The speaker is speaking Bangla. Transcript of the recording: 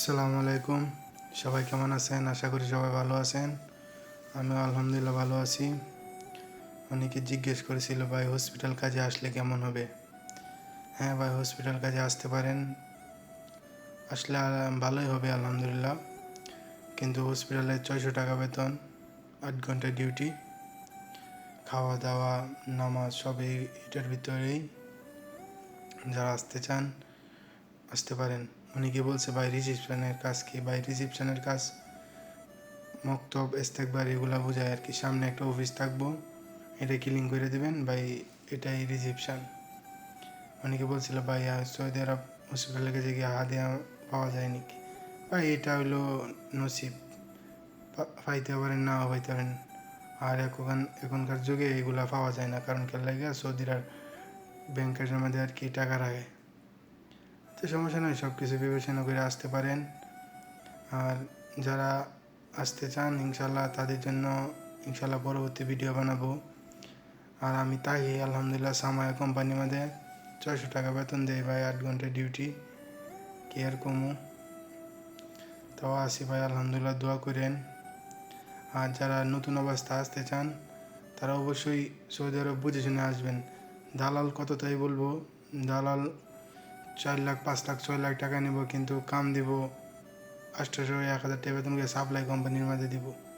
আসসালামু আলাইকুম। সবাই কেমন আছেন? আশা করি সবাই ভালো আছেন। আমি আলহামদুলিল্লাহ ভালো আছি। অনেকে জিজ্ঞেস করেছিল, ভাই হসপিটাল কাজে আসলে কেমন হবে? হ্যাঁ ভাই হসপিটাল কাজে আসতে পারেন। আসলে ভালোই হবে, আলহামদুলিল্লাহ। কিন্তু হসপিটালে ছয়শো টাকা বেতন, আট ঘণ্টা ডিউটি খাওয়া দাওয়া নামাজ সব এই এটার ভিতরেই। যারা আসতে চান, আসতে পারেন। অনেকে বলছে, ভাই, রিসিপশনের কাজ কি? ভাই, রিসিপশনের কাজ, মক্তব, ইস্তেকবার এগুলো বোঝায় আর কি। সামনে একটা অফিস থাকব, এটা ক্লিন করে দেবেন, ভাই, এটাই রিসিপশন। অনেকে বলছিল, ভাই সৌদি আরব হসপিটালে গেছে গিয়ে হাদিয়া পাওয়া যায় নাকি? ভাই, এটা হইল নসিব। পাইতে পারেন, নাও পাইতে পারেন। আর এখন এখনকার যুগে এগুলা পাওয়া যায় না। কারণ খেয়াল লাগে? সৌদির আর ব্যাংকের মধ্যে আর কি টাকা রাখে তো সমস্যা নয় সব কিছু বিবেচনা করে আসতে পারেন। আর যারা আসতে চান ইনশাল্লাহ তাদের জন্য ইনশাল্লাহ পরবর্তী ভিডিও বানাবো। আর আমি তাই, আলহামদুলিল্লাহ সামায়া কোম্পানির মধ্যে ছয়শো টাকা বেতন দেয় ভাই, আট ঘণ্টা ডিউটি কি আর কমু? তো আসি ভাই, আলহামদুলিল্লাহ, দোয়া করেন। আর যারা নতুন অবস্থা আসতে চান, তারা অবশ্যই সৌদি আরব বুঝে শুনে আসবেন। দালাল কত তাই বলব? দালাল চার লাখ, পাঁচ লাখ, ছয় লাখ টাকা নিব, কিন্তু কাম দিব। আটশোশো এক হাজার টাকা বেতন সাপ্লাই কোম্পানির মধ্যে দিব।